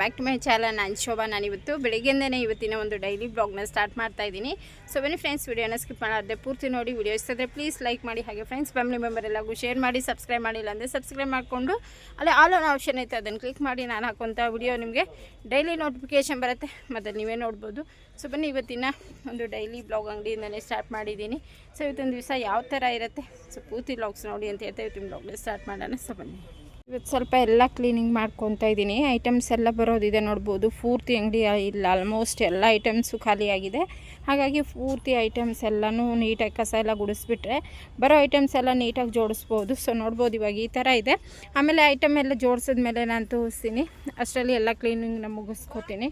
Back to my channel ನಾನು ಶೋಭಾ ನಾನು ಇವತ್ತು ಬೆಳಿಗ್ಗೆಯಿಂದನೇ ಇವತ್ತಿನ ಒಂದು ಡೈಲಿ ಬ್ಲಾಗ್ನ ಸ್ಟಾರ್ಟ್ ಮಾಡ್ತಾ ಇದ್ದೀನಿ. ಸೊ ಬನ್ನಿ ಫ್ರೆಂಡ್ಸ್ ವಿಡಿಯೋನ ಸ್ಕಿಪ್ ಮಾಡಾರ್ದೆ ಪೂರ್ತಿ ನೋಡಿ ವಿಡಿಯೋ ಇಷ್ಟಾದರೆ ಪ್ಲೀಸ್ ಲೈಕ್ ಮಾಡಿ, ಹಾಗೆ ಫ್ರೆಂಡ್ಸ್ ಫ್ಯಾಮಿಲಿ ಮೆಂಬರ್ ಎಲ್ಲಗೂ ಶೇರ್ ಮಾಡಿ ಸಬ್ಸ್ಕ್ರೈಬ್ ಮಾಡಿಲ್ಲ ಅಂದರೆ ಸಬ್ಸ್ಕ್ರೈಬ್ ಮಾಡಿಕೊಂಡು, ಅಲ್ಲೇ ಆಲ್ ಆನ್ ಆಪ್ಷನ್ ಐತೆ, ಅದನ್ನು ಕ್ಲಿಕ್ ಮಾಡಿ, ನಾನು ಹಾಕುವಂಥ ವಿಡಿಯೋ ನಿಮಗೆ ಡೈಲಿ ನೋಟಿಫಿಕೇಷನ್ ಬರುತ್ತೆ. ಮತ್ತು ನೀವೇ ನೋಡ್ಬೋದು. ಸೊ ಬನ್ನಿ ಇವತ್ತಿನ ಒಂದು ಡೈಲಿ ಬ್ಲಾಗ್ ಅಂಗಡಿಯಿಂದಲೇ ಸ್ಟಾರ್ಟ್ ಮಾಡಿದ್ದೀನಿ. ಸೊ ಇವತ್ತೊಂದು ದಿವಸ ಯಾವ ಥರ ಇರುತ್ತೆ? ಸೊ ಪೂರ್ತಿ ಬ್ಲಾಗ್ಸ್ ನೋಡಿ ಅಂತ ಹೇಳ್ತಾ, ಇವತ್ತಿನ ಬ್ಲಾಗ್ನ ಸ್ಟಾರ್ಟ್ ಮಾಡೋಣ. ಸೊ ಬನ್ನಿ. ಇವತ್ತು ಸ್ವಲ್ಪ ಎಲ್ಲ ಕ್ಲೀನಿಂಗ್ ಮಾಡ್ಕೊತಾ ಇದ್ದೀನಿ. ಐಟಮ್ಸ್ ಎಲ್ಲ ಬರೋದಿದೆ ನೋಡ್ಬೋದು. ಪೂರ್ತಿ ಅಂಗಡಿ ಇಲ್ಲ ಆಲ್ಮೋಸ್ಟ್ ಎಲ್ಲ ಐಟಮ್ಸು ಖಾಲಿಯಾಗಿದೆ ಹಾಗಾಗಿ ಪೂರ್ತಿ ಐಟಮ್ಸ್ ಎಲ್ಲನೂ ನೀಟಾಗಿ ಕಸ ಎಲ್ಲ ಗುಡಿಸ್ಬಿಟ್ರೆ ಬರೋ ಐಟಮ್ಸ್ ಎಲ್ಲ ನೀಟಾಗಿ ಜೋಡಿಸ್ಬೋದು. ಸೊ ನೋಡ್ಬೋದು ಇವಾಗ ಈ ಥರ ಇದೆ. ಆಮೇಲೆ ಐಟಮ್ ಎಲ್ಲ ಜೋಡಿಸಿದ್ಮೇಲೆ ನಾನು ತೋರಿಸ್ತೀನಿ. ಅಷ್ಟರಲ್ಲಿ ಎಲ್ಲ ಕ್ಲೀನಿಂಗ್ನ ಮುಗಿಸ್ಕೊತೀನಿ.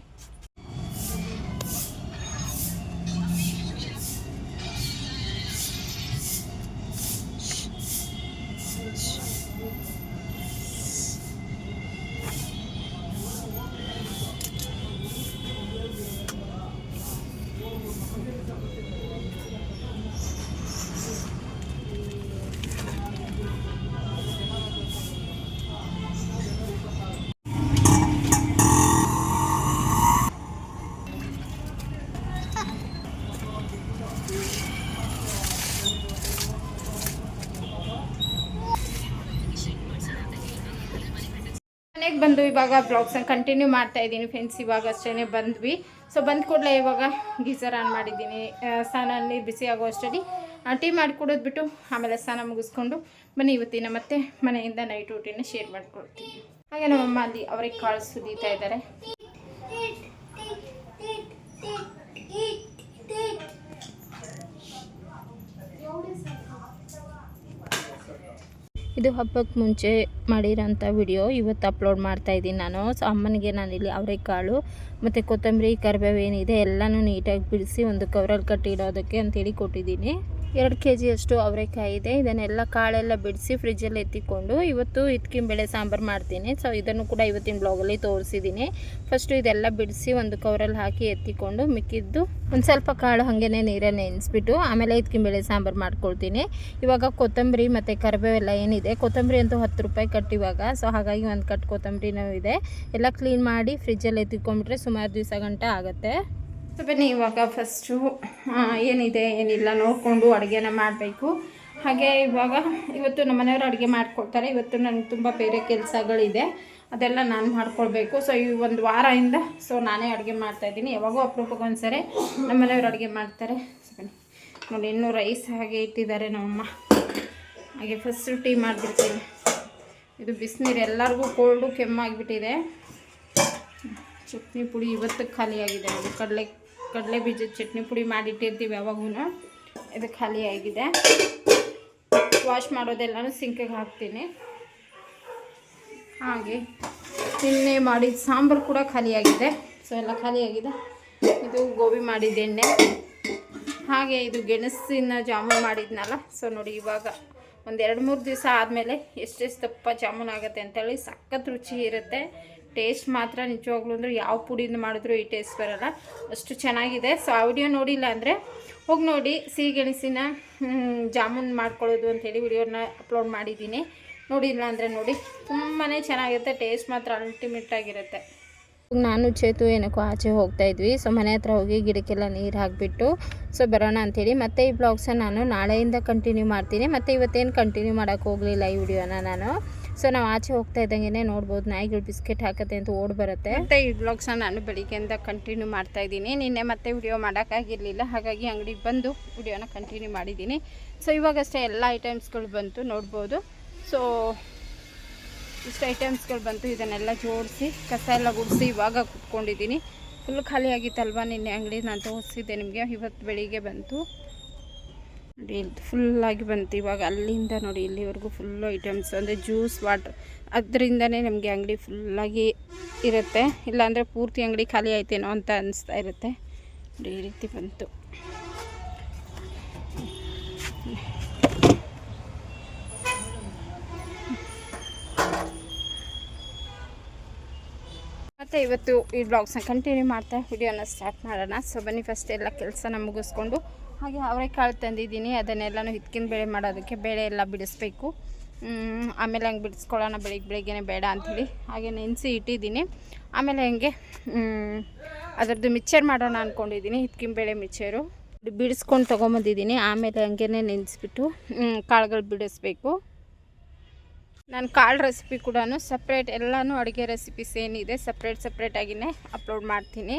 ಮನೆಗೆ ಬಂದು ಇವಾಗ ಬ್ಲಾಗ್ಸನ್ನು ಕಂಟಿನ್ಯೂ ಮಾಡ್ತಾ ಇದ್ದೀನಿ ಫ್ರೆಂಡ್ಸ್ ಇವಾಗ ಅಷ್ಟೇ ಬಂದ್ವಿ. ಸೊ ಬಂದ ಕೂಡಲೇ ಇವಾಗ ಗೀಸರ್ ಆನ್ ಮಾಡಿದ್ದೀನಿ. ಸ್ನಾನ ನೀರು ಬಿಸಿ ಆಗೋ ಅಷ್ಟರಲ್ಲಿ ಟೀ ಮಾಡಿ ಕುಡಿದ್ಬಿಟ್ಟು ಆಮೇಲೆ ಸ್ನಾನ ಮುಗಿಸ್ಕೊಂಡು ಬನ್ನಿ ಇವತ್ತಿನ ಮತ್ತೆ ಮನೆಯಿಂದ ನೈಟ್ ಊಟಿನ ಶೇರ್ ಮಾಡ್ಕೊಳ್ತೀನಿ. ಹಾಗೆ ನಮ್ಮಮ್ಮ ಅಲ್ಲಿ ಅವ್ರಿಗೆ ಕಾಳು ಸುದೀತಾ ಇದ್ದಾರೆ. ಇದು ಹಬ್ಬಕ್ಕೆ ಮುಂಚೆ ಮಾಡಿರೋಂಥ ವಿಡಿಯೋ ಇವತ್ತು ಅಪ್ಲೋಡ್ ಮಾಡ್ತಾ ಇದ್ದೀನಿ ನಾನು. ಸೊ ಅಮ್ಮನಿಗೆ ನಾನಿಲ್ಲಿ ಅವರೆಕಾಳು ಮತ್ತು ಕೊತ್ತಂಬರಿ, ಕರಿಬೇವು ಏನಿದೆ ಎಲ್ಲನೂ ನೀಟಾಗಿ ಬಿಡಿಸಿ ಒಂದು ಕವರಲ್ಲಿ ಕಟ್ಟಿಡೋದಕ್ಕೆ ಅಂತೇಳಿ ಕೊಟ್ಟಿದ್ದೀನಿ. ಎರಡು ಕೆ ಜಿಯಷ್ಟು ಅವರೆಕಾಯಿ ಇದೆ. ಇದನ್ನೆಲ್ಲ ಕಾಳೆಲ್ಲ ಬಿಡಿಸಿ ಫ್ರಿಜ್ಜಲ್ಲಿ ಎತ್ತಿಕೊಂಡು ಇವತ್ತು ಬೇಳೆ ಸಾಂಬಾರು ಮಾಡ್ತೀನಿ. ಸೊ ಇದನ್ನು ಕೂಡ ಇವತ್ತಿನ ಬ್ಲಾಗಲ್ಲಿ ತೋರಿಸಿದ್ದೀನಿ ಫಸ್ಟು ಇದೆಲ್ಲ ಬಿಡಿಸಿ ಒಂದು ಕವರಲ್ಲಿ ಹಾಕಿ ಎತ್ತಿಕೊಂಡು ಮಿಕ್ಕಿದ್ದು ಒಂದು ಸ್ವಲ್ಪ ಕಾಳು ಹಾಗೇ ನೀರನ್ನು ನೆನೆಸ್ಬಿಟ್ಟು ಆಮೇಲೆ ಬೇಳೆ ಸಾಂಬಾರು ಮಾಡ್ಕೊಳ್ತೀನಿ. ಇವಾಗ ಕೊತ್ತಂಬರಿ ಮತ್ತು ಕರಿಬೇವೆಲ್ಲ ಏನಿದೆ, ಕೊತ್ತಂಬರಿ ಅಂತೂ ಹತ್ತು ರೂಪಾಯಿ ಕಟ್ಟಿವಾಗ. ಸೊ ಹಾಗಾಗಿ ಒಂದು ಕಟ್ ಕೊತ್ತಂಬರಿನೂ ಇದೆ. ಎಲ್ಲ ಕ್ಲೀನ್ ಮಾಡಿ ಫ್ರಿಜ್ಜಲ್ಲಿ ಎತ್ತಿಕೊಂಡ್ಬಿಟ್ರೆ ಸುಮಾರು ದಿವಸ ಗಂಟೆ ಆಗುತ್ತೆ. ಸೊ ಬನ್ನಿ ಇವಾಗ ಫಸ್ಟು ಏನಿದೆ, ಏನಿಲ್ಲ ನೋಡಿಕೊಂಡು ಅಡುಗೆನ ಮಾಡಬೇಕು. ಹಾಗೆ ಇವಾಗ ಇವತ್ತು ನಮ್ಮ ಮನೆಯವರು ಅಡುಗೆ ಮಾಡಿಕೊಡ್ತಾರೆ ಇವತ್ತು ನನಗೆ ತುಂಬ ಬೇರೆ ಕೆಲಸಗಳಿದೆ. ಅದೆಲ್ಲ ನಾನು ಮಾಡ್ಕೊಳ್ಬೇಕು. ಸೊ ಈ ಒಂದು ವಾರದಿಂದ ಸೊ ನಾನೇ ಅಡುಗೆ ಮಾಡ್ತಾಯಿದ್ದೀನಿ ಯಾವಾಗೋ ಅಪರೂಪಕ್ಕೆ ಒಂದ್ಸರಿ ನಮ್ಮ ಮನೆಯವರು ಅಡುಗೆ ಮಾಡ್ತಾರೆ. ಸೊ ನೋಡಿ, ಇನ್ನೂ ರೈಸ್ ಹಾಗೆ ಇಟ್ಟಿದ್ದಾರೆ ನಮ್ಮಮ್ಮ. ಹಾಗೆ ಫಸ್ಟು ಟೀ ಮಾಡಿಬಿಡ್ತೀನಿ. ಇದು ಬಿಸಿನೀರು ಎಲ್ಲರಿಗೂ ಕೋಲ್ಡು ಕೆಮ್ಮಾಗಿಬಿಟ್ಟಿದೆ ಚಟ್ನಿ ಪುಡಿ ಇವತ್ತು ಖಾಲಿಯಾಗಿದೆ. ಅದು ಕಡಲೆ ಕಡಲೆ ಬೀಜದ ಚಟ್ನಿ ಪುಡಿ ಮಾಡಿಟ್ಟಿರ್ತೀವಿ ಯಾವಾಗೂ ಇದು ಖಾಲಿಯಾಗಿದೆ ವಾಶ್ ಮಾಡೋದೆಲ್ಲನೂ ಸಿಂಕಿಗೆ ಹಾಕ್ತೀನಿ. ಹಾಗೆ ನಿನ್ನೆ ಮಾಡಿದ ಸಾಂಬಾರು ಕೂಡ ಖಾಲಿಯಾಗಿದೆ ಸೊ ಎಲ್ಲ ಖಾಲಿಯಾಗಿದೆ ಇದು ಗೋಬಿ ಮಾಡಿದ ಎಣ್ಣೆ. ಹಾಗೆ ಇದು ಗೆಣಸಿನ ಜಾಮೂನ್ ಮಾಡಿದ್ನಲ್ಲ. ಸೊ ನೋಡಿ ಇವಾಗ ಒಂದು ಎರಡು ಮೂರು ದಿವಸ ಆದಮೇಲೆ ಎಷ್ಟೆಷ್ಟು ದಪ್ಪ ಜಾಮೂನ್ ಆಗುತ್ತೆ ಅಂತೇಳಿ ಸಖತ್ ರುಚಿ ಇರುತ್ತೆ. ಟೇಸ್ಟ್ ಮಾತ್ರ ನಿಜವಾಗ್ಲೂ ಅಂದರೆ ಯಾವ ಪುಡಿಯಿಂದ ಮಾಡಿದ್ರು ಈ ಟೇಸ್ಟ್ ಬರಲ್ಲ. ಅಷ್ಟು ಚೆನ್ನಾಗಿದೆ. ಸೊ ಆ ವಿಡಿಯೋ ನೋಡಿಲ್ಲ ಅಂದರೆ ಹೋಗಿ ನೋಡಿ, ಸಿಹಿ ಗೆಣಸಿನ ಜಾಮೂನ್ ಮಾಡ್ಕೊಳ್ಳೋದು ಅಂಥೇಳಿ ವಿಡಿಯೋನ ಅಪ್ಲೋಡ್ ಮಾಡಿದ್ದೀನಿ. ನೋಡಿಲ್ಲ ಅಂದರೆ ನೋಡಿ. ತುಂಬಾ ಚೆನ್ನಾಗಿರುತ್ತೆ. ಟೇಸ್ಟ್ ಮಾತ್ರ ಅಲ್ಟಿಮೇಟ್ ಆಗಿರುತ್ತೆ. ನಾನು ಚೇತು ಏನಕ್ಕೋ ಆಚೆ ಹೋಗ್ತಾ ಇದ್ವಿ. ಸೊ ಮನೆ ಹತ್ರ ಹೋಗಿ ಗಿಡಕ್ಕೆಲ್ಲ ನೀರು ಹಾಕಿಬಿಟ್ಟು ಸೊ ಬರೋಣ ಅಂಥೇಳಿ ಮತ್ತೆ ಈ ಬ್ಲಾಗ್ಸನ್ನ ನಾನು ನಾಳೆಯಿಂದ ಕಂಟಿನ್ಯೂ ಮಾಡ್ತೀನಿ. ಮತ್ತು ಇವತ್ತೇನು ಕಂಟಿನ್ಯೂ ಮಾಡೋಕ್ಕೆ ಹೋಗಲಿಲ್ಲ ಈ ವಿಡಿಯೋನ ನಾನು. ಸೊ ನಾವು ಆಚೆ ಹೋಗ್ತಾ ಇದ್ದಂಗೆ ನೋಡ್ಬೋದು, ನಾಯಿಗಳು ಬಿಸ್ಕೆಟ್ ಹಾಕತ್ತೆ ಅಂತ ಓಡ್ ಬರುತ್ತೆ. ಮತ್ತು ಈ ಬ್ಲಾಗ್ಸ್ನ ನಾನು ಬೆಳಿಗ್ಗೆಯಿಂದ ಕಂಟಿನ್ಯೂ ಮಾಡ್ತಾ ಇದ್ದೀನಿ. ನಿನ್ನೆ ಮತ್ತೆ ವಿಡಿಯೋ ಮಾಡೋಕ್ಕಾಗಿರಲಿಲ್ಲ ಹಾಗಾಗಿ ಅಂಗಡಿಗೆ ಬಂದು ವಿಡಿಯೋನ ಕಂಟಿನ್ಯೂ ಮಾಡಿದ್ದೀನಿ. ಸೊ ಇವಾಗಷ್ಟೇ ಎಲ್ಲ ಐಟಮ್ಸ್ಗಳು ಬಂತು ನೋಡ್ಬೋದು. ಸೊ ಇಷ್ಟು ಐಟಮ್ಸ್ಗಳು ಬಂತು, ಇದನ್ನೆಲ್ಲ ಜೋಡಿಸಿ, ಕಸ ಎಲ್ಲ ಗುಡಿಸಿ ಇವಾಗ ಕುತ್ಕೊಂಡಿದ್ದೀನಿ. ಫುಲ್ ಖಾಲಿ ಆಗಿತ್ತಲ್ವ ನಿನ್ನೆ ಅಂಗಡಿ ನಾನು ತೋರಿಸಿದ್ದೆ ನಿಮಗೆ ಇವತ್ತು ಬೆಳಿಗ್ಗೆ ಬಂತು. ನೋಡಿ, ಇದು ಫುಲ್ಲಾಗಿ ಬಂತು. ಇವಾಗ ಅಲ್ಲಿಂದ ನೋಡಿ, ಇಲ್ಲಿವರೆಗೂ ಫುಲ್ಲು ಐಟಮ್ಸ್ ಅಂದರೆ ಜ್ಯೂಸ್ ವಾಟರ್ ಅದರಿಂದನೇ ನಮಗೆ ಅಂಗಡಿ ಫುಲ್ಲಾಗಿ ಇರುತ್ತೆ. ಇಲ್ಲಾಂದರೆ ಪೂರ್ತಿ ಅಂಗಡಿ ಖಾಲಿ ಆಯ್ತೇನೋ ಅಂತ ಅನಿಸ್ತಾ ಇರುತ್ತೆ. ನೋಡಿ, ಈ ರೀತಿ ಬಂತು. ಮತ್ತು ಇವತ್ತು ಈ ಬ್ಲಾಗ್ಸ್ನ ಕಂಟಿನ್ಯೂ ಮಾಡ್ತಾ, ವಿಡಿಯೋನ ಸ್ಟಾರ್ಟ್ ಮಾಡೋಣ. ಸೊ ಬನ್ನಿ ಫಸ್ಟ್ ಎಲ್ಲ ಕೆಲಸನ ಮುಗಿಸ್ಕೊಂಡು. ಹಾಗೆ ಅವರೆಕಾಳು ತಂದಿದ್ದೀನಿ. ಅದನ್ನೆಲ್ಲನೂ ಹಿತ್ಕಿನ ಬೇಳೆ ಮಾಡೋದಕ್ಕೆ ಬೇಳೆ ಎಲ್ಲ ಬಿಡಿಸ್ಬೇಕು. ಆಮೇಲೆ ಹಂಗೆ ಬಿಡಿಸ್ಕೊಳ್ಳೋಣ ಬೆಳಿಗ್ಗೆ ಬೆಳಿಗ್ಗೆನೇ ಬೇಡ ಅಂಥೇಳಿ ಹಾಗೆ ನೆನೆಸಿ ಇಟ್ಟಿದ್ದೀನಿ. ಆಮೇಲೆ ಹಂಗೆ ಅದರದ್ದು ಮಿಕ್ಚರ್ ಮಾಡೋಣ ಅಂದ್ಕೊಂಡಿದ್ದೀನಿ ಹಿತ್ಕಿನ ಬೇಳೆ ಮಿಕ್ಚರು. ಬಿಡಿಸ್ಕೊಂಡು ತೊಗೊಂಬಂದಿದ್ದೀನಿ. ಆಮೇಲೆ ಹಂಗೆ ನೆನೆಸ್ಬಿಟ್ಟು ಕಾಳುಗಳು ಬಿಡಿಸ್ಬೇಕು. ನಾನು ಕಾಳು ರೆಸಿಪಿ ಕೂಡ ಸಪ್ರೇಟ್ ಎಲ್ಲನೂ ಅಡುಗೆ ರೆಸಿಪೀಸ್ ಏನಿದೆ ಸಪ್ರೇಟ್ ಸಪ್ರೇಟಾಗಿಯೇ ಅಪ್ಲೋಡ್ ಮಾಡ್ತೀನಿ.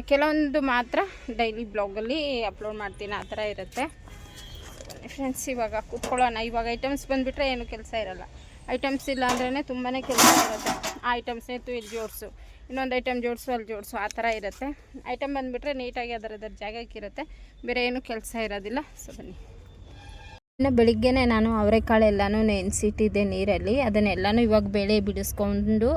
ಕೆಲವೊಂದು ಮಾತ್ರ ಡೈಲಿ ಬ್ಲಾಗಲ್ಲಿ ಅಪ್ಲೋಡ್ ಮಾಡ್ತೀನಿ, ಆ ಥರ ಇರುತ್ತೆ. ಫ್ರೆಂಡ್ಸ್ ಇವಾಗ ಕೂತ್ಕೊಳ್ಳೋಣ. ಇವಾಗ ಐಟಮ್ಸ್ ಬಂದುಬಿಟ್ರೆ ಏನು ಕೆಲಸ ಇರಲ್ಲ. ಐಟಮ್ಸ್ ಇಲ್ಲ ಅಂದ್ರೆ ತುಂಬಾ ಕೆಲಸ ಇರುತ್ತೆ. ಆ ಐಟಮ್ಸ್ ತು ಇಲ್ಲಿ ಜೋಡಿಸು. ಇನ್ನೊಂದು ಐಟಮ್ ಜೋಡಿಸು, ಅಲ್ಲಿ ಜೋಡಿಸು. ಆ ಥರ ಇರುತ್ತೆ. ಐಟಮ್ ಬಂದುಬಿಟ್ರೆ ನೀಟಾಗಿ ಜಾಗಕ್ಕೆ ಇರುತ್ತೆ ಬೇರೆ ಏನು ಕೆಲಸ ಇರೋದಿಲ್ಲ. ಸೊ ಬನ್ನಿ. ಇನ್ನು ಬೆಳಿಗ್ಗೆನೇ ನಾನು ಅವರೆಕಾಳು ಎಲ್ಲನೂ ನೆನೆಸಿಟ್ಟಿದ್ದೆ ನೀರಲ್ಲಿ. ಅದನ್ನೆಲ್ಲನೂ ಇವಾಗ ಬೇಳೆ ಬಿಡಿಸ್ಕೊಂಡು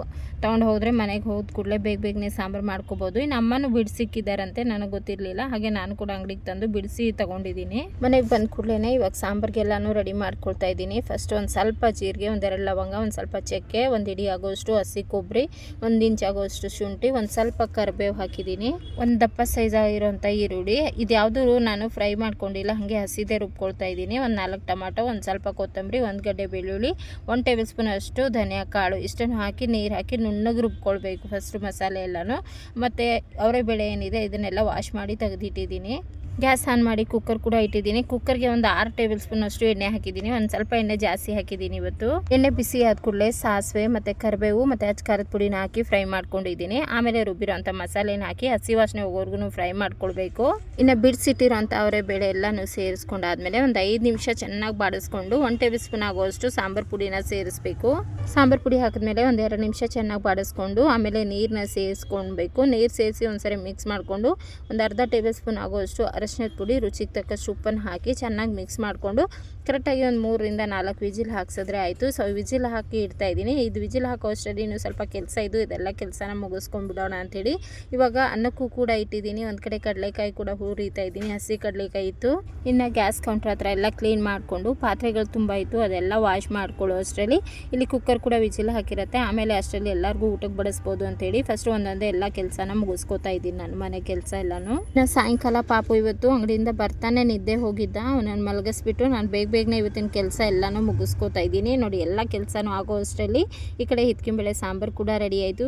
ತೊಗೊಂಡು ಹೋದರೆ ಮನೆಗೆ ಹೋದ ಕೂಡಲೇ ಬೇಗ ಬೇಗನೆ ಸಾಂಬಾರು ಮಾಡ್ಕೋಬೋದು. ಇನ್ನು ಅಮ್ಮನೂ ಬಿಡಿಸಿಕ್ಕಿದ್ದಾರಂತೆ ನನಗೆ ಗೊತ್ತಿರಲಿಲ್ಲ. ಹಾಗೆ ನಾನು ಕೂಡ ಅಂಗಡಿಗೆ ತಂದು ಬಿಡಿಸಿ ತೊಗೊಂಡಿದ್ದೀನಿ. ಮನೆಗೆ ಬಂದ ಕೂಡಲೇ ಇವಾಗ ಸಾಂಬಾರಿಗೆಲ್ಲನೂ ರೆಡಿ ಮಾಡ್ಕೊಳ್ತಾ ಇದ್ದೀನಿ. ಫಸ್ಟ್ ಒಂದು ಸ್ವಲ್ಪ ಜೀರಿಗೆ ಒಂದೆರಡು ಲವಂಗ, ಒಂದು ಸ್ವಲ್ಪ ಚಕ್ಕೆ, ಒಂದು ಇಡಿ ಆಗೋಷ್ಟು ಹಸಿ ಕೊಬ್ಬರಿ ಒಂದು ಇಂಚ್ ಆಗೋಷ್ಟು ಶುಂಠಿ, ಒಂದು ಸ್ವಲ್ಪ ಕರಿಬೇವು ಹಾಕಿದ್ದೀನಿ. ಒಂದು ದಪ್ಪ ಸೈಜ್ ಆಗಿರೋಂಥ ಈರುಳ್ಳಿ. ಯಾವುದೂ ನಾನು ಫ್ರೈ ಮಾಡ್ಕೊಂಡಿಲ್ಲ, ಹಾಗೆ ಹಸಿದೇ ರುಬ್ಕೊಳ್ತಾ ಇದ್ದೀನಿ. ಒಂದು ನಾಲ್ಕು ಟೊಮಾಟೊ, ಒಂದು ಸ್ವಲ್ಪ ಕೊತ್ತಂಬರಿ, ಒಂದು ಗಡ್ಡೆ ಬೆಳ್ಳುಳ್ಳಿ, ಒಂದು ಟೇಬಲ್ ಸ್ಪೂನ್ ಅಷ್ಟು ಧನಿಯಾ ಕಾಳು. ಇಷ್ಟನ್ನು ಹಾಕಿ ನೀರು ಹಾಕಿ ನುಣ್ಣಗೆ ರುಬ್ಕೊಳ್ಬೇಕು ಫಸ್ಟು ಮಸಾಲೆ ಎಲ್ಲನೂ. ಮತ್ತು ಅವರೇ ಬೇಳೆ ಏನಿದೆ, ಇದನ್ನೆಲ್ಲ ವಾಶ್ ಮಾಡಿ ತೆಗೆದಿಟ್ಟಿದ್ದೀನಿ. ಗ್ಯಾಸ್ ಆನ್ ಮಾಡಿ ಕುಕ್ಕರ್ ಕೂಡ ಇಟ್ಟಿದ್ದೀನಿ. ಕುಕ್ಕರ್ಗೆ ಒಂದು ಆರು ಟೇಬಲ್ ಸ್ಪೂನ್ ಅಷ್ಟು ಎಣ್ಣೆ ಹಾಕಿದ್ದೀನಿ. ಒಂದು ಸ್ವಲ್ಪ ಎಣ್ಣೆ ಜಾಸ್ತಿ ಹಾಕಿದ್ದೀನಿ ಇವತ್ತು. ಎಣ್ಣೆ ಬಿಸಿ ಆದ ಕೂಡಲೇ ಸಾಸಿವೆ ಮತ್ತು ಕರಿಬೇವು ಮತ್ತು ಹಚ್ಚ ಖಾರದ ಪುಡಿನ ಹಾಕಿ ಫ್ರೈ ಮಾಡ್ಕೊಂಡಿದ್ದೀನಿ. ಆಮೇಲೆ ರುಬ್ಬಿರೋಂಥ ಮಸಾಲೆನ ಹಾಕಿ ಹಸಿ ವಾಸನೆ ಹೋಗೋರ್ಗು ಫ್ರೈ ಮಾಡ್ಕೊಳ್ಬೇಕು. ಇನ್ನು ಬಿಡಿಸಿಟ್ಟಿರೋಂಥ ಅವರೇ ಬೇಳೆ ಎಲ್ಲನೂ ಸೇರಿಸ್ಕೊಂಡಾದ್ಮೇಲೆ ಒಂದು ಐದು ನಿಮಿಷ ಚೆನ್ನಾಗಿ ಬಾಡಿಸ್ಕೊಂಡು ಒಂದು ಟೇಬಲ್ ಸ್ಪೂನ್ ಆಗುವಷ್ಟು ಸಾಂಬಾರು ಪುಡಿನ ಸೇರಿಸ್ಬೇಕು. ಸಾಂಬಾರು ಪುಡಿ ಹಾಕಿದ್ಮೇಲೆ ಒಂದು ಎರಡು ನಿಮಿಷ ಚೆನ್ನಾಗಿ ಬಾಡಿಸ್ಕೊಂಡು ಆಮೇಲೆ ನೀರನ್ನ ಸೇರಿಸ್ಕೊಳ್ಬೇಕು. ನೀರು ಸೇರಿಸಿ ಒಂದ್ಸರಿ ಮಿಕ್ಸ್ ಮಾಡಿಕೊಂಡು ಒಂದು ಅರ್ಧ ಟೇಬಲ್ ಸ್ಪೂನ್ ಆಗುವಷ್ಟು ಅರಶಿನದ ಪುಡಿ ರುಚಿಗೆ ತಕ್ಕಷ್ಟು ಉಪ್ಪನ್ನು ಹಾಕಿ ಚೆನ್ನಾಗಿ ಮಿಕ್ಸ್ ಮಾಡಿಕೊಂಡು ಕರೆಕ್ಟಾಗಿ ಒಂದು ಮೂರರಿಂದ ನಾಲ್ಕು ವಿಜಿಲ್ ಹಾಕ್ಸಿದ್ರೆ ಆಯಿತು. ಸೊ ವಿಜಿಲ್ ಹಾಕಿ ಇಡ್ತಾ ಇದ್ದೀನಿ. ಇದು ವಿಜಿಲ್ ಹಾಕೋ ಅಷ್ಟರಲ್ಲಿ ಇನ್ನೂ ಸ್ವಲ್ಪ ಕೆಲಸ ಇದು, ಇದೆಲ್ಲ ಕೆಲಸನ ಮುಗಿಸ್ಕೊಂಡ್ಬಿಡೋಣ ಅಂಥೇಳಿ ಇವಾಗ ಅನ್ನಕ್ಕೂ ಕೂಡ ಇಟ್ಟಿದ್ದೀನಿ. ಒಂದು ಕಡೆ ಕಡಲೆಕಾಯಿ ಕೂಡ ಹುರಿತಾ ಇದ್ದೀನಿ. ಹಸಿ ಕಡಲೆಕಾಯಿ ಇತ್ತು. ಇನ್ನು ಗ್ಯಾಸ್ ಕೌಂಟ್ರ್ ಹತ್ರ ಎಲ್ಲ ಕ್ಲೀನ್ ಮಾಡಿಕೊಂಡು ಪಾತ್ರೆಗಳು ತುಂಬ ಇತ್ತು. ಅದೆಲ್ಲ ವಾಶ್ ಮಾಡ್ಕೊಳ್ಳೋ ಅಷ್ಟರಲ್ಲಿ ಇಲ್ಲಿ ಕುಕ್ಕರ್ ಕೂಡ ವಿಜಿಲ್ ಹಾಕಿರುತ್ತೆ. ಆಮೇಲೆ ಅಷ್ಟರಲ್ಲಿ ಎಲ್ಲರಿಗೂ ಊಟಕ್ಕೆ ಬಡಿಸ್ಬೋದು ಅಂತೇಳಿ ಫಸ್ಟ್ ಒಂದೊಂದೇ ಎಲ್ಲ ಕೆಲಸನ ಮುಗಿಸ್ಕೊತಾ ಇದ್ದೀನಿ ನನ್ನ ಮನೆ ಕೆಲಸ ಎಲ್ಲನೂ. ನಾನು ಸಾಯಂಕಾಲ ಪಾಪು ಇವತ್ತು ಅಂಗಡಿಯಿಂದ ಬರ್ತಾನೆ ನಿದ್ದೆ ಹೋಗಿದ್ದ. ಅವನನ್ನು ಮಲಗಿಸ್ಬಿಟ್ಟು ನಾನು ಬೇಗ ಬೇಗನೆ ಇವತ್ತಿನ ಕೆಲಸ ಎಲ್ಲನೂ ಮುಗಿಸ್ಕೊತಾ ಇದ್ದೀನಿ. ನೋಡಿ, ಎಲ್ಲ ಕೆಲಸನೂ ಆಗೋ ಅಷ್ಟರಲ್ಲಿ ಈ ಕಡೆ ಹಿತ್ಕಿಂಬೇಳೆ ಸಾಂಬಾರು ಕೂಡ ರೆಡಿ ಆಯಿತು.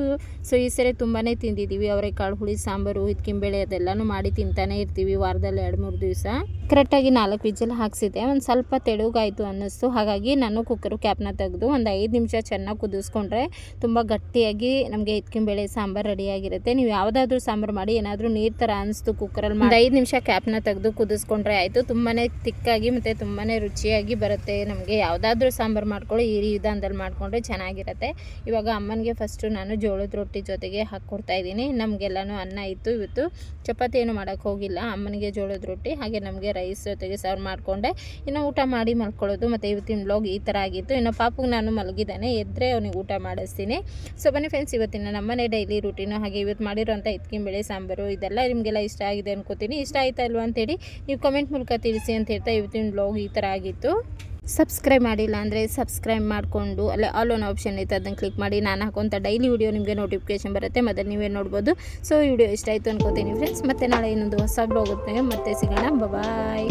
ಸೊ ಈ ಸರಿ ತುಂಬಾ ತಿಂದಿದ್ದೀವಿ. ಅವರೆಕಾಳು ಹುಳಿ, ಸಾಂಬಾರು, ಹಿತ್ಕಿಂಬೇಳೆ ಅದೆಲ್ಲನೂ ಮಾಡಿ ತಿಂತಾನೆ ಇರ್ತೀವಿ ವಾರದಲ್ಲಿ ಎರಡು, ಮೂರು ದಿವಸ. ಕರೆಕ್ಟಾಗಿ ನಾಲ್ಕು ವಿಜಲ್ ಹಾಕ್ಸಿದ್ದೆ. ಒಂದು ಸ್ವಲ್ಪ ತೆಳುಗಾಯಿತು ಅನ್ನಿಸ್ತು. ಹಾಗಾಗಿ ನಾನು ಕುಕ್ಕರು ಕ್ಯಾಪ್ನ ತೆಗೆದು ಒಂದು ಐದು ನಿಮಿಷ ಚೆನ್ನಾಗಿ ಕುದಿಸ್ಕೊಂಡ್ರೆ ತುಂಬ ಗಟ್ಟಿಯಾಗಿ ನಮಗೆ ಹಿತ್ಕಿಂಬೇಳೆ ಸಾಂಬಾರು ರೆಡಿಯಾಗಿರುತ್ತೆ ನೀವು ಯಾವುದಾದ್ರೂ ಸಾಂಬಾರು ಮಾಡಿ, ಏನಾದರೂ ನೀರು ಥರ ಅನಿಸ್ತು ಕುಕ್ಕರಲ್ಲಿ ಒಂದು ಐದು ನಿಮಿಷ ಕ್ಯಾಪ್ನ ತೆಗೆದು ಕುದಿಸ್ಕೊಂಡ್ರೆ ಆಯಿತು. ತುಂಬಾ ತಿಕ್ಕಾಗಿ ಮತ್ತು ತುಂಬಾ ರುಚಿಯಾಗಿ ಬರುತ್ತೆ. ನಮಗೆ ಯಾವುದಾದ್ರೂ ಸಾಂಬಾರು ಮಾಡ್ಕೊಳ್ಳಿ, ಈ ವಿಧಾನದಲ್ಲಿ ಮಾಡಿಕೊಂಡ್ರೆ ಚೆನ್ನಾಗಿರುತ್ತೆ. ಇವಾಗ ಅಮ್ಮನಿಗೆ ಫಸ್ಟು ನಾನು ಜೋಳದ ರೊಟ್ಟಿ ಜೊತೆಗೆ ಹಾಕ್ಕೊಡ್ತಾ ಇದ್ದೀನಿ. ನಮಗೆಲ್ಲನೂ ಅನ್ನ ಇತ್ತು, ಇವತ್ತು ಚಪಾತಿ ಏನು ಮಾಡೋಕ್ಕೆ ಹೋಗಿಲ್ಲ. ಅಮ್ಮನಿಗೆ ಜೋಳದ ರೊಟ್ಟಿ, ಹಾಗೆ ನಮಗೆ ರೈಸ್ ಜೊತೆಗೆ ಸರ್ವ್ ಮಾಡಿಕೊಂಡೆ. ಇನ್ನು ಊಟ ಮಾಡಿ ಮಲ್ಕೊಳ್ಳೋದು, ಮತ್ತು ಇವತ್ತಿನ ಬ್ಲಾಗ್ ಈ ಥರ ಆಗಿತ್ತು. ಇನ್ನು ಪಾಪುಗೆ ನಾನು ಮಲಗಿದ್ದಾನೆ, ಎದ್ರೆ ಅವನಿಗೆ ಊಟ ಮಾಡಿಸ್ತೀನಿ. ಸೊ ಬನ್ನಿ ಫ್ರೆಂಡ್ಸ್ ಇವತ್ತಿನ ನಮ್ಮನೆ ಡೈಲಿ ರೂಟೀನು ಹಾಗೆ ಇವತ್ತು ಮಾಡಿರೋಂಥ ಬೆಳೆ ಸಾಂಬಾರು, ಇದೆಲ್ಲ ನಿಮಗೆಲ್ಲ ಇಷ್ಟ ಆಗಿದೆ ಅನ್ಕೋತೀನಿ. ಇಷ್ಟ ಆಯ್ತಾ ಇಲ್ವಾ ಅಂತೇಳಿ ನೀವು ಕಮೆಂಟ್ ಮೂಲಕ ತಿಳಿಸಿ ಅಂತ ಹೇಳ್ತಾ ಇವತ್ತಿನ ಬ್ಲಾಗ್ ಈ ಥರ ಆಗಿತ್ತು ಸಬ್ಸ್ಕ್ರೈಬ್ ಮಾಡಿಲ್ಲ ಅಂದರೆ ಸಬ್ಸ್ಕ್ರೈಬ್ ಮಾಡಿಕೊಂಡು, ಅಲ್ಲೇ ಆಲ್ ಒನ್ ಆಪ್ಷನ್ ಐತೆ ಅದನ್ನು ಕ್ಲಿಕ್ ಮಾಡಿ ನಾನು ಹಾಕೋಂಥ ಡೈಲಿ ವಿಡಿಯೋ ನಿಮಗೆ ನೋಟಿಫಿಕೇಶನ್ ಬರುತ್ತೆ, ಮೊದಲು ನೀವೇ ನೋಡ್ಬೋದು. ಸೊ ಈ ವಿಡಿಯೋ ಇಷ್ಟ ಆಯಿತು ಅನ್ಕೋತೀನಿ ಫ್ರೆಂಡ್ಸ್ ಮತ್ತೆ ನಾಳೆ ಇನ್ನೊಂದು ಹೊಸ ಬ್ಲಾಗ್ ಮತ್ತೆ ಸಿಗೋಣ. ಬಾಯ್